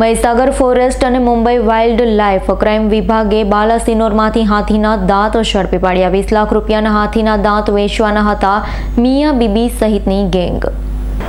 Mahisagar forest અને Mumbai wild life crime વિભાગે બાલાસિનોરમાંથી હાથીના દાંત ઝડપી પાડ્યા. વીસ લાખ રૂપિયાના હાથીના દાંત વેચવાના હતા મિયા બીબી સહિતની ગેંગ.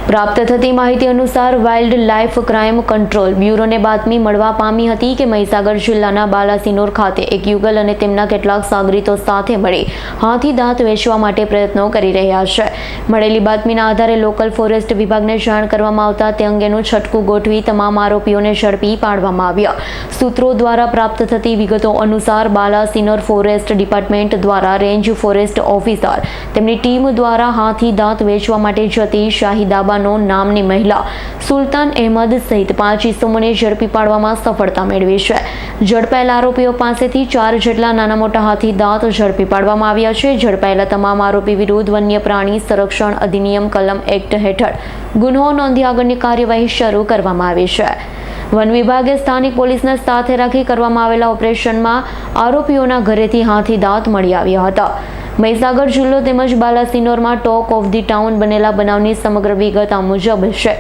પ્રાપ્ત થતી માહિતી અનુસાર વાઇલ્ડ લાઇફ ક્રાઇમ કંટ્રોલ બ્યુરોને બાતમી મળવા પામી હતી કે મહીસાગર જિલ્લાના બાલાસિનોર ખાતે એક યુગલ અને તેમના કેટલાક સાગરીતો સાથે મળી હાથી દાંત વેચવા માટે પ્રયત્નો કરી રહ્યા છે. મળેલી બાતમીના આધારે લોકલ ફોરેસ્ટ વિભાગને જાણ કરવામાં આવતા તે અંગેનું છટકું ગોઠવી તમામ આરોપીઓને ઝડપી પાડવામાં આવ્યા. સૂત્રો દ્વારા પ્રાપ્ત થતી વિગતો અનુસાર બાલાસિનોર ફોરેસ્ટ ડિપાર્ટમેન્ટ દ્વારા રેન્જ ફોરેસ્ટ ઓફિસર તેમની ટીમ દ્વારા હાથી દાંત વેચવા માટે જતી શાહીદાબાનો નામની મહિલા સુલતાન અહેમદ સહિત પાંચ ઇસમોને ઝડપી પાડવામાં સફળતા મેળવી છે. ઝડપાયેલા આરોપીઓ પાસેથી ચાર જેટલા નાના મોટા હાથી દાંત ઝડપી પાડવામાં આવ્યા છે. ઝડપાયેલા તમામ આરોપી વિરુદ્ધ વન્ય પ્રાણી સંરક્ષણ અધિનિયમ કલમ એક્ટ હેઠળ ગુનો નોંધી આગળની કાર્યવાહી શરૂ કરવામાં આવી છે. વન વિભાગે સ્થાનિક પોલીસને સાથે રાખી કરવામાં આવેલા ઓપરેશનમાં આરોપીઓના ઘરેથી હાથી દાંત મળી આવ્યા હતા. મહીસાગર જિલ્લો તેમજ બાલાસિનોરમાં ટોક ઓફ ધી ટાઉન બનેલા બનાવની સમગ્ર વિગત આ મુજબ છે.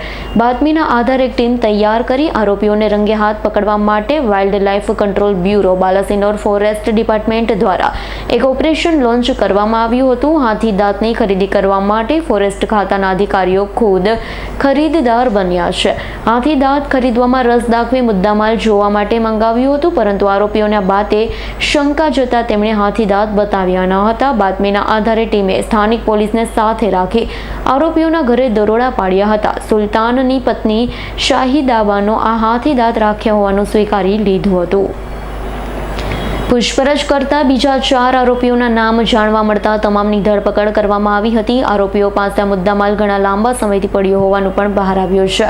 બાતમીના આધારે એક ટીમ તૈયાર કરી આરોપીઓને રંગે હાથ પકડવા માટે wild life control bureau Balasinor forest department દ્વારા એક ઓપરેશન લોન્ચ કરવામાં આવ્યું હતું. હાથી દાંતની ખરીદી કરવા માટે ફોરેસ્ટ ખાતાના અધિકારીઓ ખુદ ખરીદદાર બન્યા છે. હાથી દાંત ખરીદવામાં રસ દાખવી મુદ્દામાલ જોવા માટે મંગાવ્યું હતું, પરંતુ આરોપીઓના બાતે શંકા જતા તેમણે હાથી દાંત બતાવ્યા ન હતા. બાતમીના આધારે ટીમે સ્થાનિક પોલીસને સાથે રાખી આરોપીઓના ઘરે દરોડા પાડ્યા હતા. સુલતાનની પત્ની શાહીદાબાનો આ હાથી દાંત રાખ્યા હોવાનું સ્વીકારી લીધું હતું. પૂછપરછ કરતા બીજા ચાર આરોપીઓના નામ જાણવા મળતા તમામની ધરપકડ કરવામાં આવી હતી. આરોપીઓ પાસે મુદ્દામાલ ઘણા લાંબા સમયથી પડ્યો હોવાનું પણ બહાર આવ્યું છે.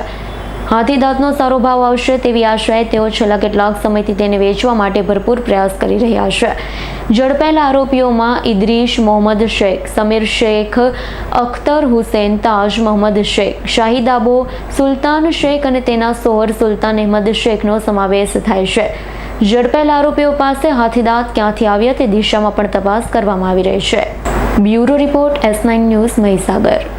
હાથી દાંતનો સારો ભાવ આવશે તેવી આશાએ તેઓ છેલ્લા કેટલાક સમયથી તેને વેચવા માટે ભરપૂર પ્રયાસ કરી રહ્યા છે. ઝડપાયેલા આરોપીઓમાં ઇદ્રીશ મોહમ્મદ શેખ, સમીર શેખ, અખ્તર હુસેન, તાજ મોહમ્મદ શેખ, શાહિદ આબો, સુલતાન શેખ અને તેના સોહર સુલતાન અહેમદ શેખનો સમાવેશ થાય છે. ઝડપાયેલા આરોપીઓ પાસે હાથીદાંત ક્યાંથી આવ્યા તે દિશામાં પણ તપાસ કરવામાં આવી રહી છે. Bureau report S nine news Mahisagar.